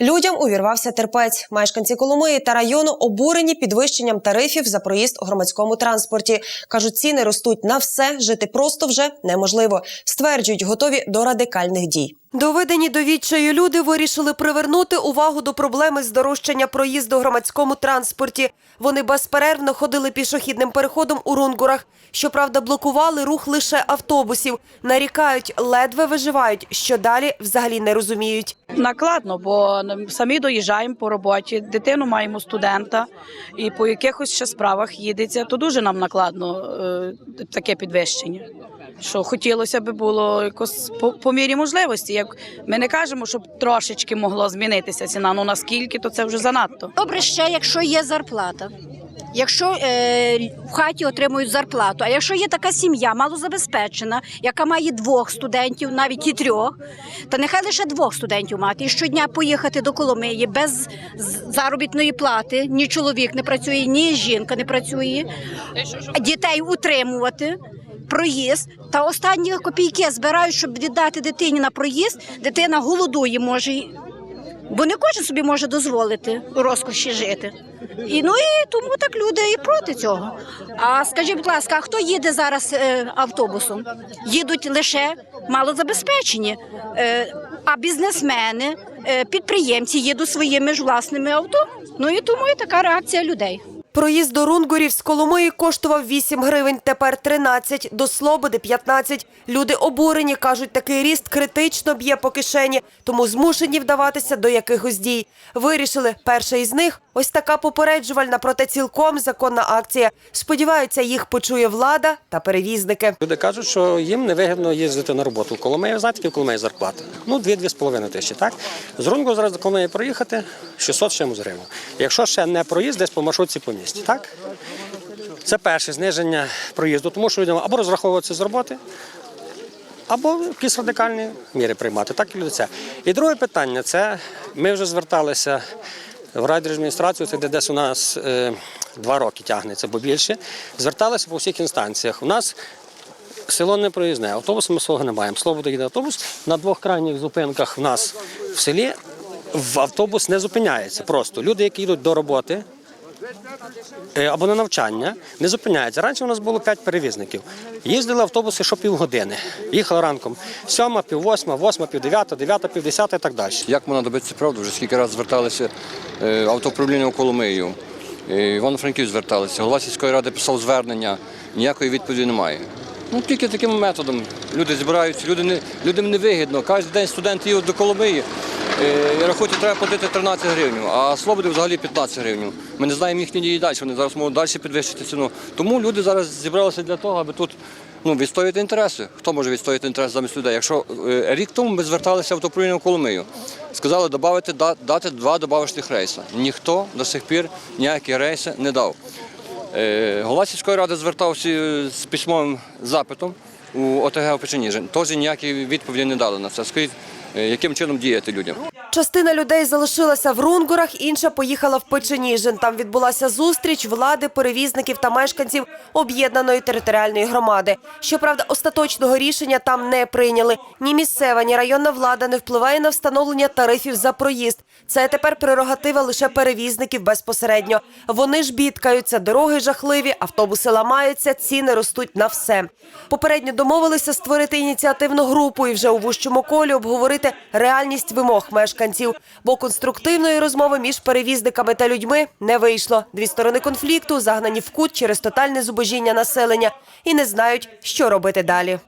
Людям увірвався терпець. Мешканці Коломиї та району обурені підвищенням тарифів за проїзд у громадському транспорті. кажуть, ціни ростуть на все, жити просто вже неможливо. Стверджують, готові до радикальних дій. Доведені до відчаю люди вирішили привернути увагу до проблеми здорожчання проїзду у громадському транспорті. Вони безперервно ходили пішохідним переходом у Рунгурах. Щоправда, блокували рух лише автобусів. Нарікають, ледве виживають, що далі взагалі не розуміють. Накладно, бо самі доїжджаємо по роботі, дитину маємо студента, і по якихось ще справах їдеться, то дуже нам накладно е, таке підвищення. Що хотілося б було якось по, по мірі можливості. Як ми не кажемо, щоб трошечки могло змінитися ціна. Ну наскільки, то це вже занадто. Добре ще, якщо є зарплата. Якщо е, в хаті отримують зарплату, а якщо є така сім'я малозабезпечена, яка має двох студентів, навіть і трьох, то нехай лише двох студентів мати. І щодня поїхати до Коломиї без заробітної плати, ні чоловік не працює, ні жінка не працює, дітей утримувати. Проїзд та останні копійки збирають, щоб віддати дитині на проїзд. Дитина голодує, може Бо не кожен собі може дозволити у розкоші жити. І ну і тому так люди і проти цього. А скажіть, будь ласка, а хто їде зараз е, автобусом? Їдуть лише малозабезпечені, е, а бізнесмени, е, підприємці їдуть своїми ж власними авто. Ну і тому і така реакція людей. Проїзд до Рунгурів з Коломиї коштував 8 гривень, тепер 13, до Слободи 15. Люди обурені, кажуть, такий ріст критично б'є по кишені, тому змушені вдаватися до якихось дій. Вирішили, перша із них – ось така попереджувальна, проте цілком законна акція. Сподіваються, їх почує влада та перевізники. Люди кажуть, що їм невигідно їздити на роботу. В Коломиї, знаєте, в Коломиї зарплата? Ну, 2-2,5 тисячі, так? З Рунго зараз до Коломиї проїхати 600 з чимось гривень. Якщо ще не проїзд, десь по маршрутці по місті, так? Це перше зниження проїзду, тому що людям або розраховуватися з роботи, або якісь радикальні міри приймати. Так і люди це. І друге питання це ми вже зверталися в райдержадміністрацію, це де десь у нас е, два роки тягнеться, бо більше. Зверталися по всіх інстанціях. У нас село не проїзне, автобусу ми свого не маємо. Слово їде автобус. На двох крайніх зупинках в нас в селі в автобус не зупиняється. Просто люди, які йдуть до роботи. Е, Або на навчання не зупиняється. Раніше у нас було 5 перевізників. Їздили автобуси що півгодини. Їхали ранком сьома, пів восьма, восьма, пів дев'ята, дев'ята, пів десята і так далі. Як можна добитися правди? Вже скільки разів зверталися е, автоуправління у Коломию, е, Івано-Франків зверталися, голова сільської ради писав звернення, ніякої відповіді немає. Ну тільки таким методом люди збираються, люди не, людям не вигідно. Кожен день студенти їдуть до Коломиї. Е, І рахуйте, треба платити 13 гривень, а Слободи взагалі 15 гривень. Ми не знаємо їхні дії далі, вони зараз можуть далі підвищити ціну. Тому люди зараз зібралися для того, аби тут ну, відстояти інтереси. Хто може відстояти інтереси замість людей? Якщо е, рік тому ми зверталися в автоуправління в Коломию, сказали додати, дати два добавочних рейси. Ніхто до сих пір ніякі рейси не дав. Е, Голова сільської ради звертався з письмовим запитом у ОТГ Печеніжин. Теж ніякі відповіді не дали на це. Скажіть, яким чином діяти людям? Частина людей залишилася в Рунгурах, інша поїхала в Печеніжин. Там відбулася зустріч влади, перевізників та мешканців об'єднаної територіальної громади. Щоправда, остаточного рішення там не прийняли. Ні місцева, ні районна влада не впливає на встановлення тарифів за проїзд. Це тепер прерогатива лише перевізників безпосередньо. Вони ж бідкаються, дороги жахливі, автобуси ламаються, ціни ростуть на все. Попередньо домовилися створити ініціативну групу і вже у вущому колі обговорити реальність вимог мешканців. Бо конструктивної розмови між перевізниками та людьми не вийшло. Дві сторони конфлікту загнані в кут через тотальне зубожіння населення і не знають, що робити далі.